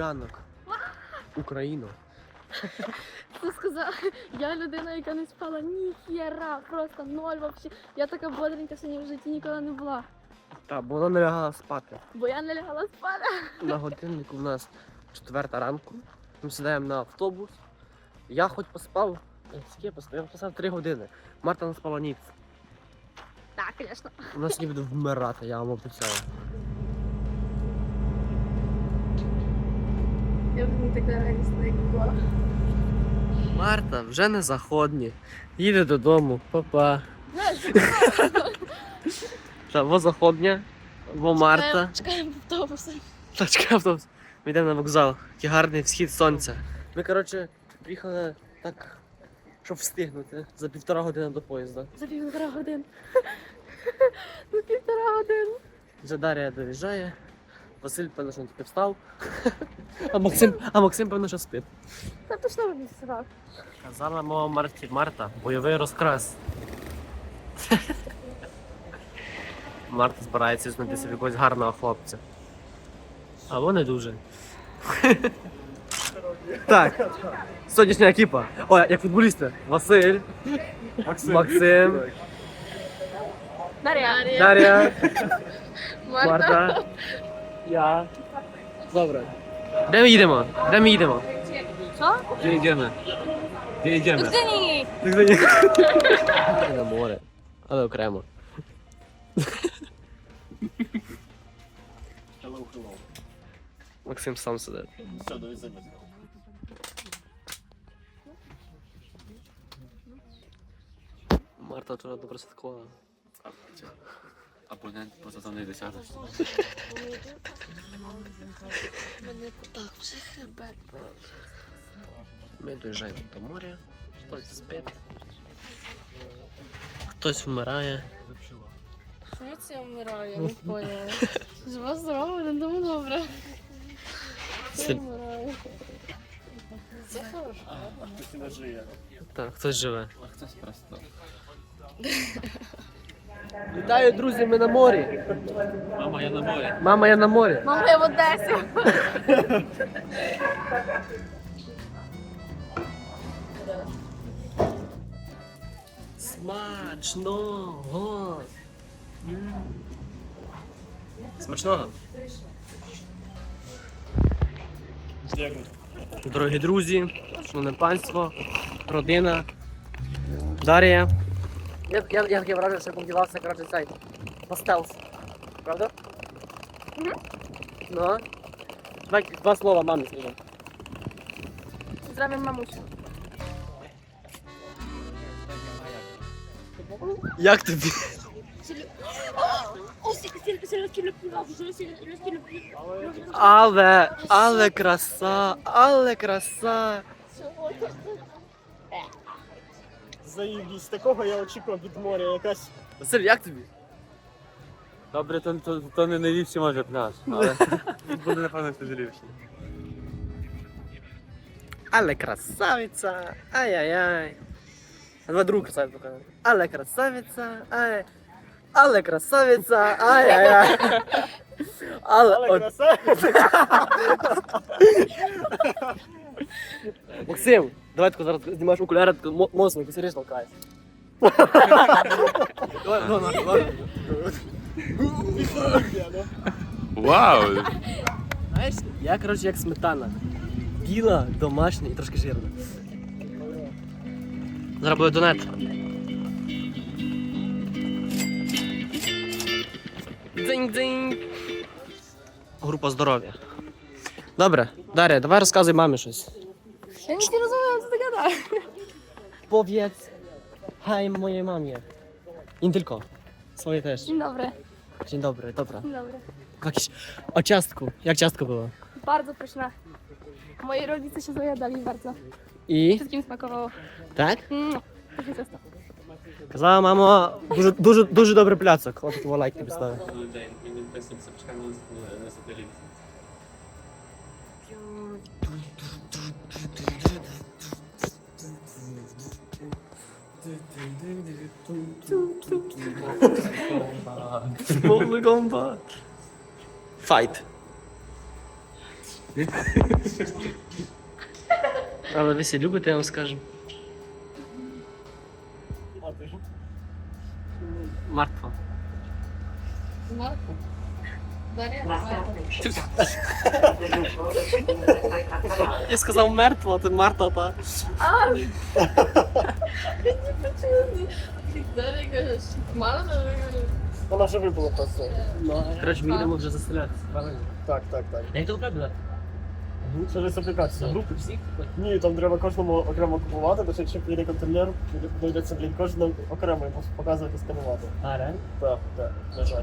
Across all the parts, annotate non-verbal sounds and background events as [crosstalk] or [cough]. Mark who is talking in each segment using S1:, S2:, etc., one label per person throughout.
S1: Ранок. Україно.
S2: Ти сказав, я людина, яка не спала ні хіра, просто ноль вообще. Я така бодренька сьогодні в житті ніколи не була.
S1: Та, бо вона не лягала спати.
S2: Бо я не лягала спати.
S1: На годиннику в нас четверта ранку. Ми сідаємо на автобус. Я хоч поспав. е, Скільки я поспав? Я поспав три години. Марта не спала ніц.
S2: Так, звісно.
S1: У нас сьогодні буде вмирати, я вам обіцяю.
S2: Я б не така радісна, як була.
S1: Марта вже не заходні. Їде додому. Па-па. Та во заходня, во Марта.
S2: Чекаємо автобуса.
S1: Тачка автобус. Ми йдемо на вокзал. Який гарний всхід сонця. Ми, коротше, приїхали так, щоб встигнути за півтора години до поїзда.
S2: За півтора годин. [laughs] За півтора години.
S1: Вже Дар'я доїжджає. Василь, певно, що він тільки встав. А Максим, а Максим, певно, що спить.
S2: Та точно не сказав.
S1: Казала мова Марті Марта, бойовий розкрас. Марта збирається знатися в якогось гарного хлопця. Або не дуже. так. Сьогоднішня екіпа. О, як футболісти. Василь, Максим,
S2: Дар'я.
S1: Дар'я,
S2: Марта.
S1: Марта, я. Добре. Де ми їдемо? Де ми їдемо?
S2: Що?
S3: Gdzie jedziemy? Gdzie jedziemy?
S2: Ні.
S1: На море. Але окремо. Максим сам сидить. Марта вчора добре святкувала.
S3: Абонент позаданий досягнення.
S2: Мене так вже хребет.
S1: Ми доїжджаємо до моря, хтось спить, хтось вмирає.
S2: Що це вмираю? Я не поняла. Жива здорова, не думаю, добре. Я
S1: Сіль-
S2: вмираю. Це хорошо.
S1: Так, хтось живе.
S3: А хтось просто.
S1: Вітаю, друзі, ми на морі.
S3: Мама, я на морі.
S1: Мама, я на морі.
S2: Мама, я в Одесі.
S1: Смачного. Смачного. Дорогі друзі, шановне панство, родина, Дар'я. Я, я, я таке враження, що подівався, коротше, цей пастелс. Правда?
S2: Мгм.
S1: Ну. Давай два слова мамі скажи.
S2: Здравím мамусю.
S1: Як тобі?
S2: Oh, c'est c'est- c'est le ski le plus large, c'est le ski le plus
S1: Але, але краса, але краса.
S4: Заїбісь, такого я очікував від моря. Якась
S1: Василь, як тобі?
S3: Добре, то, то, то не найліпший може пляж, але [laughs] буде напевно хтось ліпший.
S1: Але красавиця, ай-яй-яй. А Два другу красавицю покажу. Але красавиця, ай. Але красавиця, ай-яй-яй. [laughs] Але,
S4: але
S1: от,
S4: краса. [laughs]
S1: Максим, давай тако зараз знімаєш окуляри, тако мо- мозок, якось ріж толкаєш. Давай, давай, давай.
S3: Вау!
S1: Знаєш, я, коротше, як сметана. Біла, домашня і трошки жирна. Зараз буде донет. Дзинь-дзинь. Група здоров'я. Dobra, Daria, dawaj rozkazuj mamy coś.
S2: Ja nic nie rozumiem, co ty gadasz.
S1: Powiedz hej mojej mamie. I tylko. Swoje też.
S2: Dzień dobry.
S1: Dzień dobry, dobra.
S2: Dzień dobry.
S1: Jakieś... O ciastku. Jak ciastko było?
S2: Bardzo pyszne. Moi rodzice się zajadali bardzo.
S1: I?
S2: Wszystkim smakowało.
S1: Tak?
S2: Mm, pyszne ciasto.
S1: Kazała mama, duży, duży, duży dobry placek. O, to było like, Small gomba. Fight. Але ви всі любите, я вам скажу. Я сказав мертва, ти Марта та.
S2: А! Я не почула. Дар'я каже, Марко, каже.
S4: Вона вже випала просто.
S1: Коротше, ми їдемо вже заселятися, правильно?
S4: Так, так, так.
S1: Як то правда?
S4: Через аплікацію.
S1: Групи всіх?
S4: Ні, там треба кожному окремо купувати, бо якщо прийде контролер, доведеться блін кожному окремо йому показувати сканувати.
S1: А, реально?
S4: Так, так, на жаль.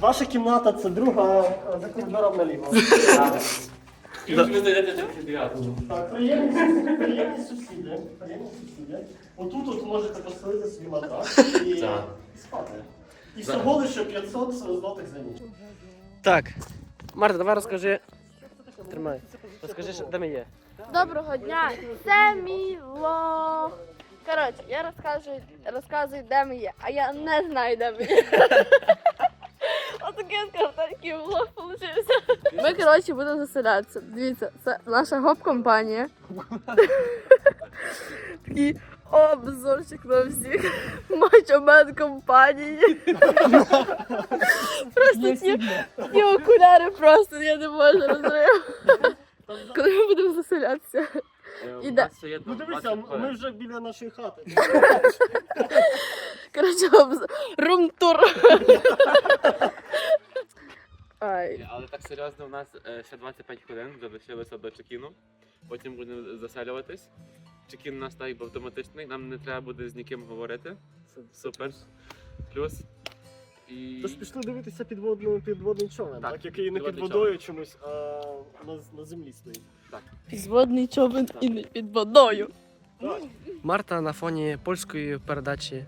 S4: Ваша кімната це друга е, за коридором наліво. Так, приємні, приємні сусіди. Приємні сусіди. Отут от можете поселити свій матрас і,
S3: Так.
S4: і спати. І всього лише 500 злотих за ніч.
S1: Так. Марта, давай розкажи. Тримай. Розкажи, що- де ми є.
S2: Доброго дня, це мій влог. Коротше, я розказую, розказую, де ми є, а я не знаю, де ми є. Отакий такий влог. Ми, коротше, будемо заселятися. Дивіться, це наша гоп-компанія. Такий обзорчик на всіх матчомен компанії. Просто ті, ті окуляри просто я не можу розривати. Коли ми будемо заселятися?
S3: Е,
S2: Іде.
S4: Ну дивися, ми вже біля нашої хати. [laughs]
S2: Коротше, рум-тур. [laughs] Ай.
S3: Але так серйозно, у нас е, ще 25 хвилин залишилося до чекіну. Потім будемо заселюватись. Чекін у нас так автоматичний, нам не треба буде з ніким говорити. Супер. Плюс. І...
S4: Тож пішли дивитися підводну, підводний човен,
S3: Так,
S4: так, який не під
S3: підводний
S4: водою чомусь, а на, на землі стоїть.
S2: Підводний човен і не під водою.
S4: Так.
S1: Марта на фоні польської передачі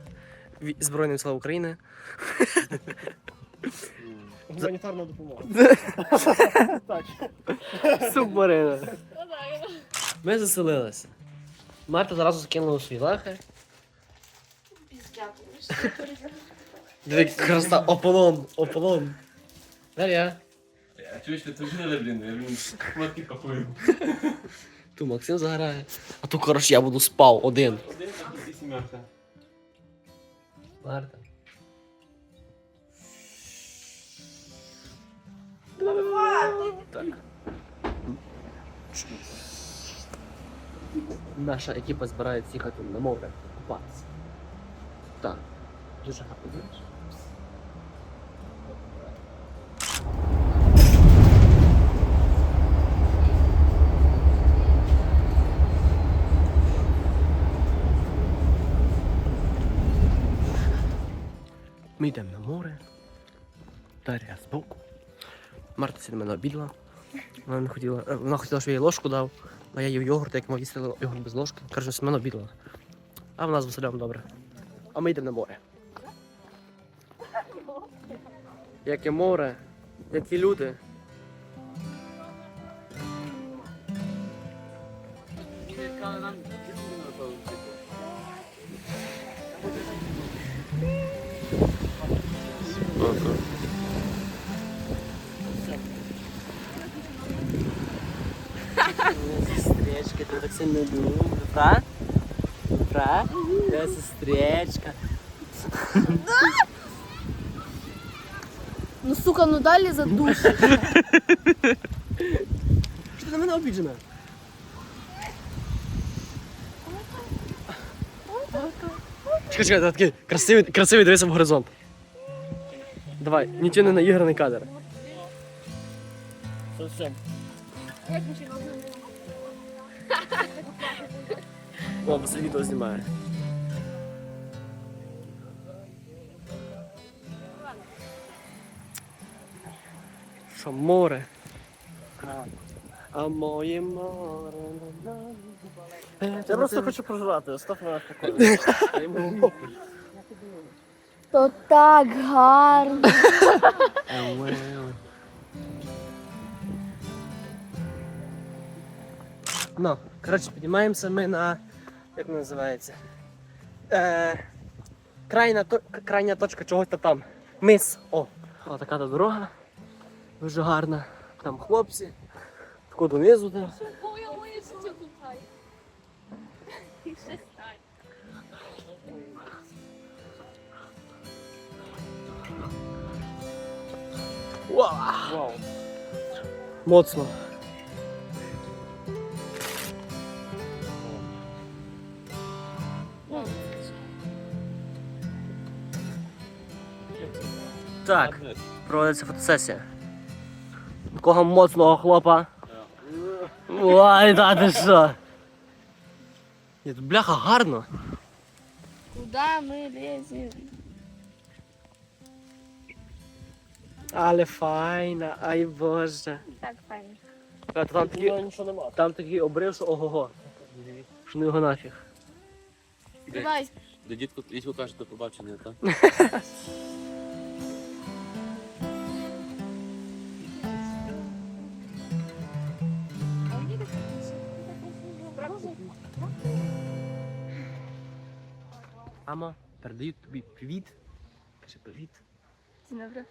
S1: ві- Збройним сил України. [laughs]
S4: Гуманітарна допомога. [laughs] так.
S1: Субмарина. [laughs] Ми заселилися. Марта зразу закинула свій лахи. Диви, краса, ополон, ополон. Дар'я.
S3: А чуєш, ти тут не блін, я блін, шмотки пакую.
S1: Ту Максим заграє. А ту, коротше, я буду спав один.
S3: Один і сімерка.
S1: Марта. Так. Наша екіпа збирається їхати на море купатися. Так. Дуже гарно, знаєш. Ми йдемо на море. Дар'я збоку. Марта сіде мене обідла. Вона не хотіла. е, Вона хотіла, щоб я їй ложку дав, а я їв йогурт, як мав їсти йогурт без ложки. Каже, що мене обідла. А в нас з Василем добре. А ми йдемо на море. Яке море, які люди. Сестричка, ти так сильно любиш, так? Так? Та сестричка.
S2: Ну сука, ну далі задуш.
S1: Що ти на мене обіджена? Чекай, чекай, такий красивий, красивий дивися в горизонт. Давай, нічого не наіграний кадр. О, це відео знімає. Що море? А моє море.
S4: Я просто хочу прожрати, остав мене спокійно.
S2: То так гарно.
S1: Ну, коротше, піднімаємося ми на. Як називається? Е, крайня, то, крайня точка чогось там. Мис. О, о така та дорога. Дуже гарна. Там хлопці. Тако донизу. Там. Вау! Моцно. Так, проводиться фотосесія. Такого моцного хлопа. Ой, да ти що? Ні, тут бляха гарно.
S2: Куда ми лезем?
S1: Але файна, ай боже.
S2: Так, файно.
S1: Там
S4: нічого нема.
S1: там такий обрив, що ого-го. Що ну його нафіг.
S2: Давай.
S3: Де дітку, дітку каже, до побачення, так?
S1: Мамо, передаю тобі привіт. Кажи привіт.
S2: Добре.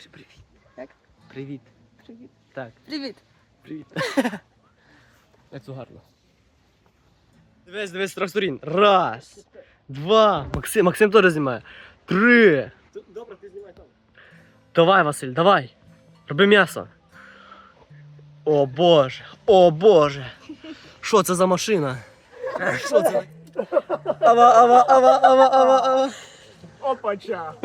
S1: Кажи привіт.
S2: Як?
S1: Привіт.
S2: Привіт.
S1: Так,
S2: Привіт.
S1: привіт. [laughs] Як це гарно. Дивись, дивись з трьох сторін. Раз, два. Максим, Максим теж знімає. Три.
S4: Добре, ти знімай там.
S1: Давай, Василь, давай. Роби м'ясо. О боже, о боже. Що це за машина? Що це? Ава, ава, ава, ава, ава, ава.
S4: Опача. [laughs]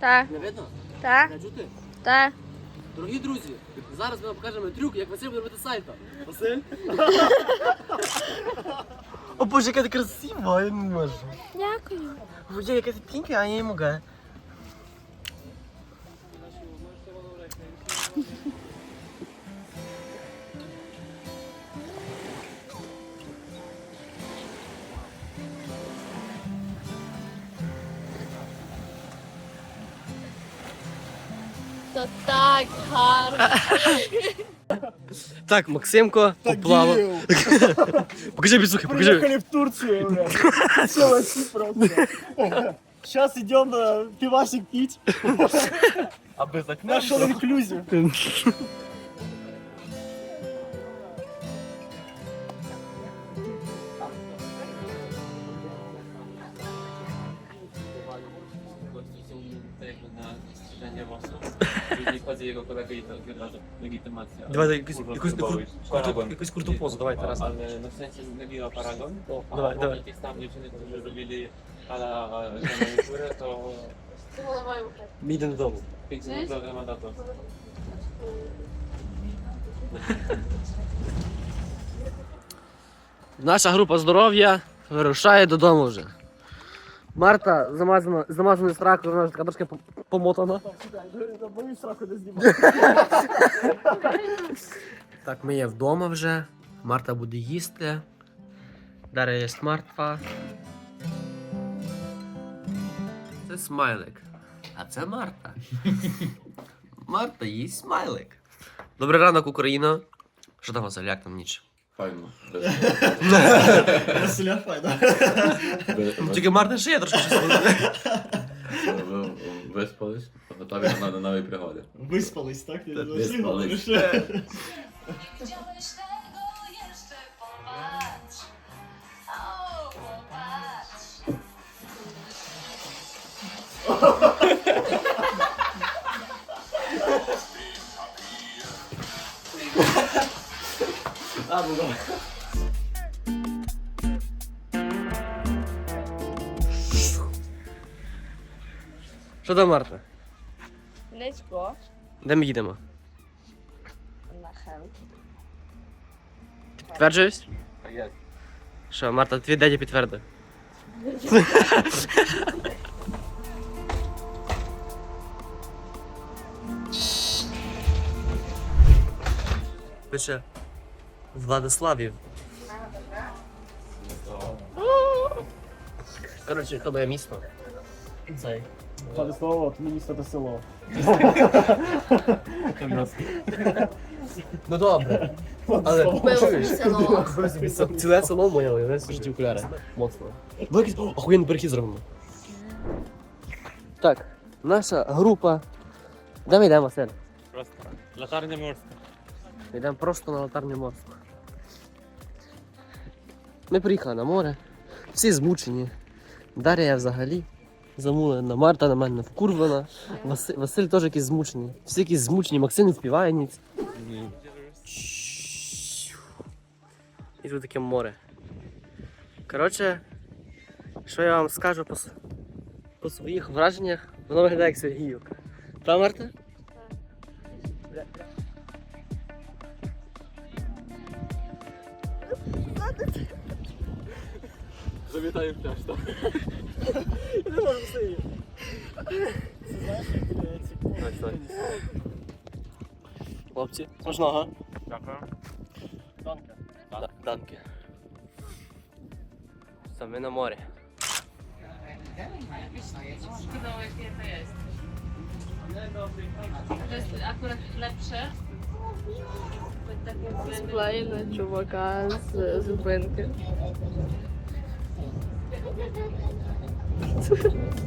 S2: Та,
S1: Не видно?
S2: та,
S1: Не чути?
S2: та.
S1: Дорогі друзі, зараз ми вам покажемо трюк, як Василь буде робити сальто. Василь? О боже, яка ти красива, я не можу.
S2: Дякую.
S1: Боже, яка ти пінька, а я не можу.
S2: То так гарно.
S1: Так, Максимко поплавав. [laughs] Покажи підсухи, покажи.
S4: Приехали в Турцию, бля. [laughs] Все вообще просто. Сейчас идем на пивасик пить.
S1: А без
S4: Наш all inclusive.
S3: Chodzi jego kolega i to wyraża legitymację.
S1: Давай якусь, якусь,
S3: Próbować.
S1: якусь, круту позу, давай teraz.
S3: Ale no w sensie nabiła paragon. A
S1: Dawaj,
S3: po
S1: dawaj.
S3: jakieś tam dziewczyny, którzy robili ala żoną górę, to
S1: Ми йдемо додому.
S3: 5 kg mandatu.
S1: Наша група здоров'я вирушає додому вже. Марта замазана, замазана страхою, вона така трошки помотана. Так, ми є вдома вже. Марта буде їсти. Дар'я є мертва. Це смайлик. А це Марта. Марта їсть смайлик. Добрий ранок, Україна. Що там, Василь, як там ніч?
S3: Fajno.
S4: Василя файна.
S1: Ну, Тільки Марта ще є трошки щось.
S3: Виспались, готові на на нові пригоди.
S4: Виспались, так? Я не знаю,
S3: виспались.
S4: що.
S5: Chciałeś tego jeszcze popatrz. O, popatrz.
S1: Що там, Марта?
S2: Let's.
S1: Де ми їдемо?
S2: На хелп.
S1: Ти підтверджуєш?
S3: Tak jest.
S1: Що, Марта, твій дядя підтвердив. Пише Владиславів. Коротше, то моє місто. Цей.
S4: Владислава, от місто та село.
S1: Ну добре. Але чуєш? Ціле село моє, але житті окуляри. Моцно. Охуєнний перехід зробимо. Так, наша група. Де ми йдемо, Василь?
S3: Просто латарня морська.
S1: Ми йдемо просто на латарню мосту. Ми приїхали на море, всі змучені. Дар'я взагалі замулена, Марта на мене вкурвана, Василь, Василь теж якийсь змучений. Всі якісь змучені, Максим не співає ніц. І тут таке море. Коротше, що я вам скажу по, по своїх враженнях, воно виглядає як Сергіївка. Та, Марта?
S3: Завітаю в пляж, так?
S4: Не можу сидіти. Це знаєш, як ці
S3: Ось так.
S1: Хлопці, смачного.
S3: Дякую.
S4: танки.
S1: Да, данки. Все, ми на морі.
S5: Akurat lepsze.
S2: Сплей на чувака з зупинки. [laughs]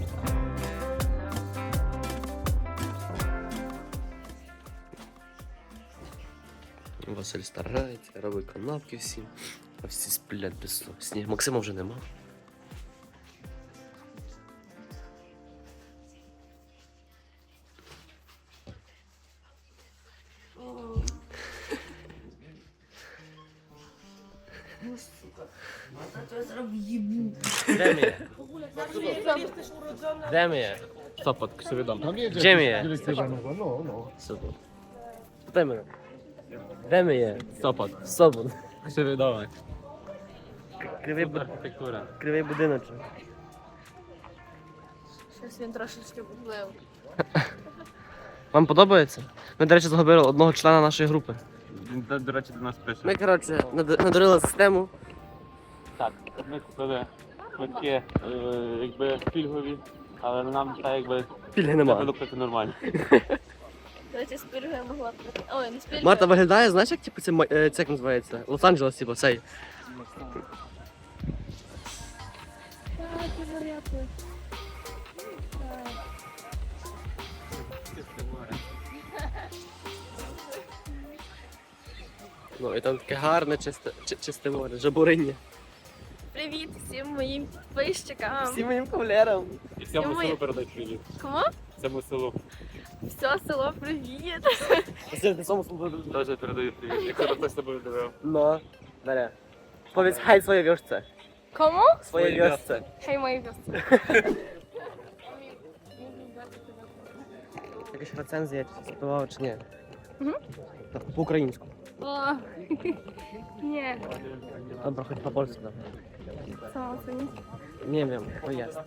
S1: Василь старається, робить канапки всім, а всі сплять без. Сніг. Максима вже нема. Де ми є? Де ми є?
S3: Сопот, ксевідом.
S1: Де ми є?
S4: Ну, ну.
S1: Супер. Де ми? Де ми є?
S3: Сопот.
S1: Собор.
S3: Ксевідом.
S1: Кривий, бу-
S3: Архітектура.
S1: кривий будиночок.
S2: Щось він трошечки поплив.
S1: Вам подобається? Ми, до речі, загубили одного члена нашої групи.
S3: До, до речі, до нас пише.
S1: Ми, коротше, над- надурили систему.
S3: Так, ми купили квитки, е, якби пільгові, але нам та якби
S1: Пільги
S3: треба
S1: немає.
S3: нормально. [laughs]
S2: До з пільгою могла б. Ой, не з.
S1: Марта виглядає, знаєш, як типу, це, ма- е, це як називається? Лос-Анджелес, типу, цей.
S2: Так, ти зарядний.
S1: Ну, і там таке гарне, чисте, чи- чисте море, жабуриння.
S2: Привіт всім моїм підписчикам.
S1: Всім моїм кавалерам.
S3: І всьому селу передай привіт.
S2: Кому?
S3: Всьому селу.
S2: Все село, привіт.
S1: Ти сому слово.
S3: Теж передаю привіт. Якщо хтось тобою дивив.
S1: Ну, бере. Поwiedz хай своє вьошце.
S2: Кому?
S1: Своє
S3: Своє.
S2: Хай мої вісти.
S1: Якась рецензія, чи співав, чи ні? Так, По-українську.
S2: О, [laughs] Ні,
S1: Добре, хоч по-польську.
S2: Co ocenić?
S1: Nie wiem, to jest.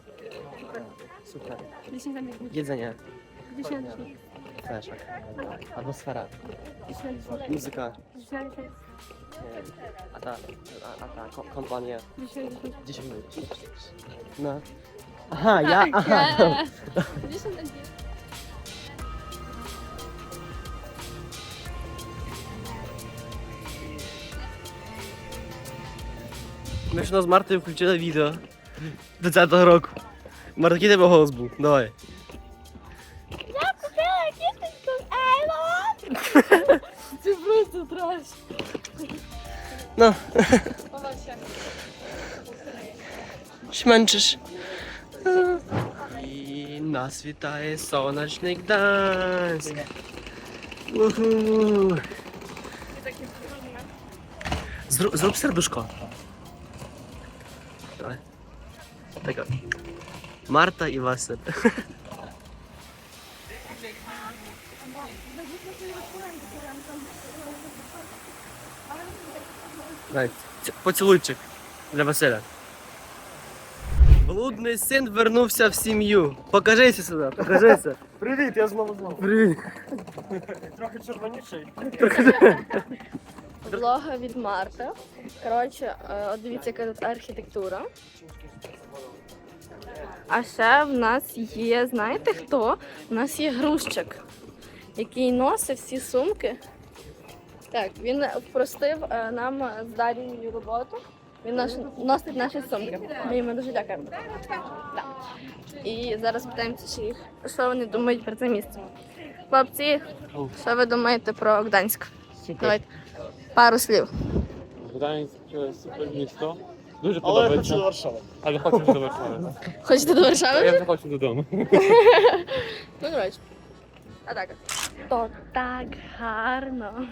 S1: Super.
S2: 10
S1: Jedzenie,
S2: 10 na
S1: tak. atmosfera,
S2: 10 na 10.
S1: muzyka, 10 a ta, a, a ta kompania, 10 minut. No. Aha, ja, aha,
S2: Myślę, z Marty wkrótce
S1: wideo. Do całego roku. Marta, kiedy był hozbu? Dawaj. Ja kupiłem, jestem ten Elon!
S2: Ty po prostu
S1: trasz.
S2: No. [laughs]
S1: Śmęczysz. I nas witaje słoneczny Gdańsk. Zrób serduszko. I Wasyl. Daj, поцілуйчик для Василя. Блудний син вернувся в сім'ю. Покажися сюди, покажися.
S4: Привіт, я знову знову.
S1: Привіт.
S4: Трохи червоніший.
S2: Влога від Марта. Коротше, е, от дивіться, яка тут архітектура. А ще в нас є, знаєте хто? У нас є грузчик. який носить всі сумки. Так, він простив е, нам з Дарією роботу. Він наш, носить наші сумки. Ми йому дуже дякуємо. Да. І зараз питаємося, чи їх, що вони думають про це місце. Хлопці, що ви думаєте про Гданськ? Давайте пару слів.
S3: Гданськ супер місто. Дуже
S4: Але я хочу
S3: подобається.
S4: до Варшави.
S3: Але хочу до Варшави.
S2: Хочете до Варшави?
S3: Я
S2: вже?
S3: вже хочу додому. [laughs]
S2: Ну, коротше. А так. То так гарно.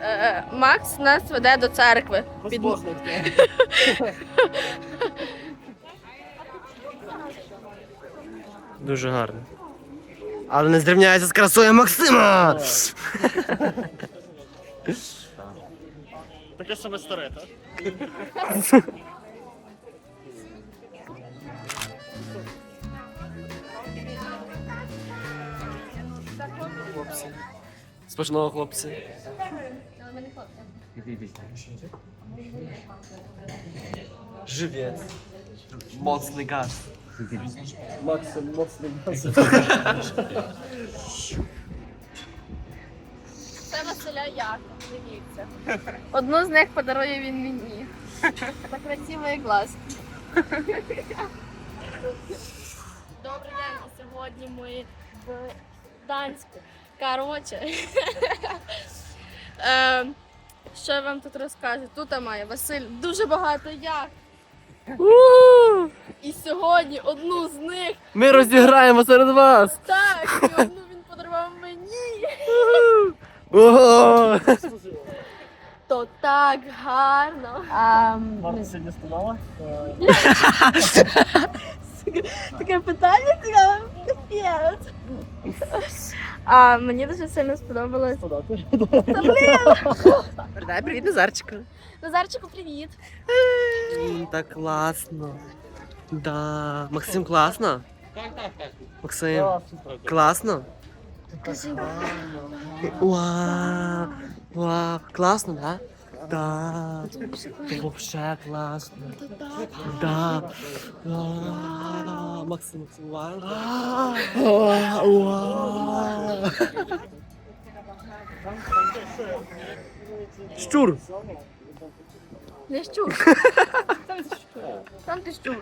S2: Е, Макс нас веде до церкви. Під...
S1: Дуже гарно. Але не зрівняється з красою Максима!
S4: Таке саме старе, так?
S1: Хлопці. Смачного хлопці. Живець. Моцний газ.
S4: Максим, моцний Максим.
S2: Це Василя Яка, дивіться. Одну з них подарує він мені. Так красивий глаз. Добрий день, і сьогодні ми в Данську. Коротше. Е, Що я вам тут розкажу? Тут має Василь дуже багато яхт. І сьогодні одну з них
S1: Ми розіграємо серед вас!
S2: так, і одну він подарував мені.
S1: Ого!
S2: То так гарно. А,
S4: Марта сьогодні сказала. [laughs]
S2: таке питання цікаве. Капець. А мені дуже сильно сподобалось.
S1: Передай привіт Назарчику.
S2: Назарчику, привіт.
S1: М, Так класно. Да. Максим, класно?
S3: Так, так, так.
S1: Максим, класно? Вау! Вау! Класно, да? Да. Вообще класно. Да. Максим, Максим, вау. Вау, вау. Щур.
S2: Не щур. [laughs] Там ти щур. Там ти щур.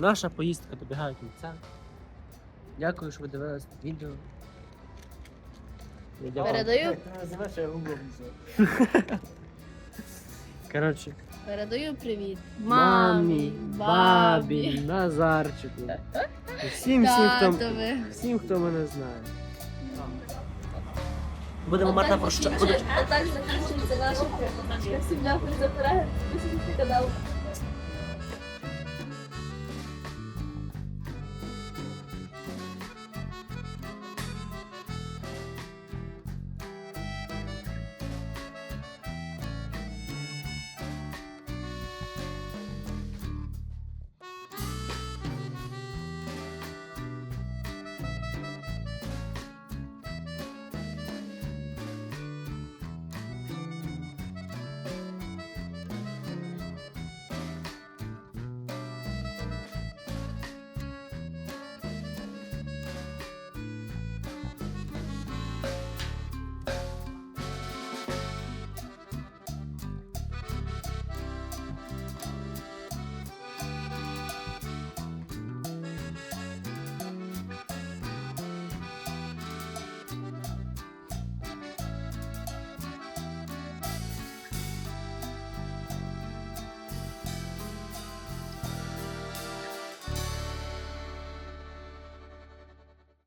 S1: Наша поїздка добігає кінця. Дякую, що ви дивились відео. Я дякую.
S2: Передаю, [laughs]
S1: Коротше,
S2: передаю привіт.
S1: мамі, бабі, Назарчику. І [laughs] Всім, всім, хто,
S2: Татові.
S1: всім, хто мене знає. Будемо Марта прощати.
S2: А так закінчується наша сім'я за перегляд. Підписуйтесь на канал.